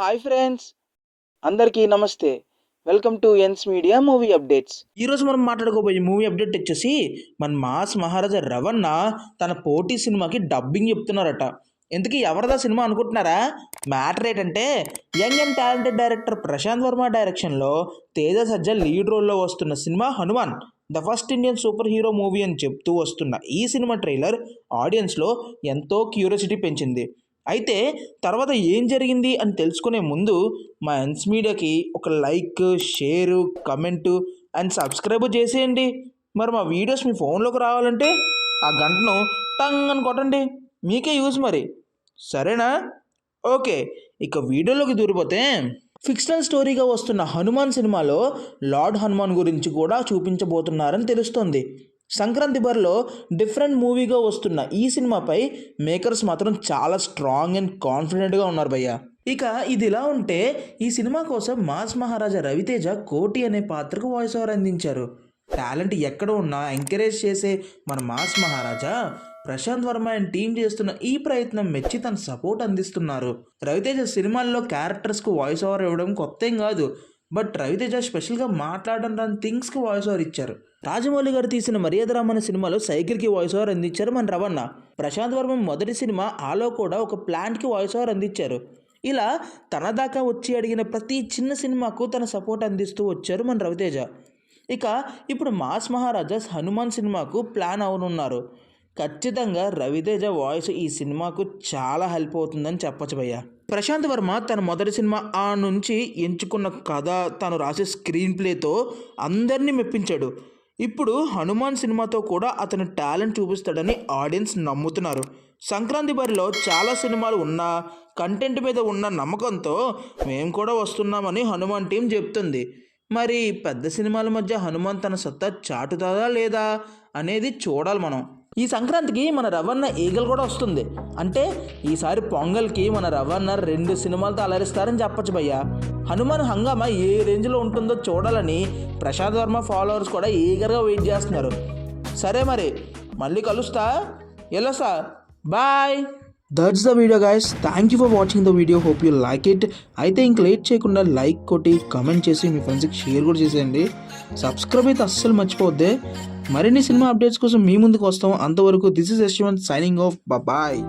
Hi friends అందరికీ నమస్తే. Welcome to NS media movie updates ఈరోజు మనం మాట్లాడుకోబోయే మూవీ అప్డేట్ వచ్చేసి మన మాస్ మహారాజా రవణ తన పోటీ సినిమాకి డబ్బింగ్ చెప్తున్నారట. ఎందుకు ఎవరిదా సినిమా అనుకుంటున్నారా? మ్యాటర్ ఏంటంటే young and talented director Prashanth Varma డైరెక్షన్లో తేజ సజ్జ లీడ్ రోల్లో వస్తున్న cinema Hanuman the first Indian super hero movie అని చెప్తూ వస్తున్న ఈ సినిమా ట్రైలర్ ఆడియన్స్లో ఎంతో క్యూరియాసిటీ పెంచింది. అయితే తర్వాత ఏం జరిగింది అని తెలుసుకునే ముందు మా ఎన్స్ మీడియాకి ఒక like share comment and subscribe చేసేయండి. మరి మా వీడియోస్ మీ ఫోన్లోకి రావాలంటే ఆ గంటను టంగ్ అని కొట్టండి. మీకే యూజ్ మరి. సరేనా? ఓకే ఇక వీడియోలోకి దూరిపోతే ఫిక్షనల్ స్టోరీగా వస్తున్న హనుమాన్ సినిమాలో లార్డ్ హనుమాన్ గురించి కూడా చూపించబోతున్నారని తెలుస్తోంది. సంక్రాంతి బరిలో డిఫరెంట్ మూవీగా వస్తున్న ఈ సినిమాపై మేకర్స్ మాత్రం చాలా స్ట్రాంగ్ అండ్ కాన్ఫిడెంట్గా ఉన్నారు భయ్య. ఇక ఇది ఇలా ఉంటే ఈ సినిమా కోసం మాస్ మహారాజా రవితేజ కోటి అనే పాత్రకు వాయిస్ ఓవర్ అందించారు. టాలెంట్ ఎక్కడ ఉన్నా ఎంకరేజ్ చేసే మన mass Maharaja Prashanth Varma and team చేస్తున్న ఈ ప్రయత్నం మెచ్చి తన సపోర్ట్ అందిస్తున్నారు. రవితేజ సినిమాల్లో క్యారెక్టర్స్కు వాయిస్ ఓవర్ ఇవ్వడం కొత్త ఏం కాదు. బట్ రవితేజ స్పెషల్గా మాట్లాడడం రాని థింగ్స్కి వాయిస్ ఓవర్ ఇచ్చారు. రాజమౌళి గారు తీసిన మర్యాద రామన్న సినిమాలో సైకిల్కి వాయిస్ ఓవర్ అందించారు మన రవణ. ప్రశాంత్ వర్మ మొదటి సినిమా ఆలో కూడా ఒక ప్లాంట్కి వాయిస్ ఓవర్ అందించారు. ఇలా తన దాకా వచ్చి అడిగిన ప్రతి చిన్న సినిమాకు తన సపోర్ట్ అందిస్తూ వచ్చారు మన రవితేజ. ఇక ఇప్పుడు మాస్ మహారాజాస్ హనుమాన్ సినిమాకు ప్లాన్ అవనున్నారు. ఖచ్చితంగా రవితేజ వాయిస్ ఈ సినిమాకు చాలా హెల్ప్ అవుతుందని చెప్పచ్చు భయ్య. ప్రశాంత్ వర్మ తన మొదటి సినిమా ఆ నుంచి ఎంచుకున్న కథ తను రాసే స్క్రీన్ ప్లేతో అందరినీ మెప్పించాడు. ఇప్పుడు హనుమాన్ సినిమాతో కూడా అతని టాలెంట్ చూపిస్తాడని ఆడియన్స్ నమ్ముతున్నారు. సంక్రాంతి బరిలో చాలా సినిమాలు ఉన్నా కంటెంట్ మీద ఉన్న నమ్మకంతో మేము కూడా వస్తున్నామని హనుమాన్ టీం చెప్తుంది. మరి పెద్ద సినిమాల మధ్య హనుమాన్ తన సత్తా చాటుతుందా లేదా అనేది చూడాలి మనం. ఈ సంక్రాంతికి మన రవణ ఈగల్ కూడా వస్తుంది. అంటే ఈసారి పొంగల్కి మన రవణ రెండు సినిమాలతో అలరిస్తారని చెప్పొచ్చు భయ్య. హనుమాన్ హంగామా ఏ రేంజ్లో ఉంటుందో చూడాలని ప్రశాంత్ వర్మ ఫాలోవర్స్ కూడా ఈగర్గా వెయిట్ చేస్తున్నారు. సరే మరి మళ్ళీ కలుస్తా. వెళ్ళొస్తా bye. That's the video guys thank you for watching the video hope you like it అయితే ఇంక లేట్ చేయకుండా లైక్ కొట్టి కమెంట్ చేసి మీ ఫ్రెండ్స్కి షేర్ కూడా చేసేయండి. సబ్స్క్రైబ్ అయితే అస్సలు మర్చిపోద్దే మరిన్ని సినిమా అప్డేట్స్ కోసం మీ ముందుకు వస్తాం. అంతవరకు this is Yashwanth signing off bye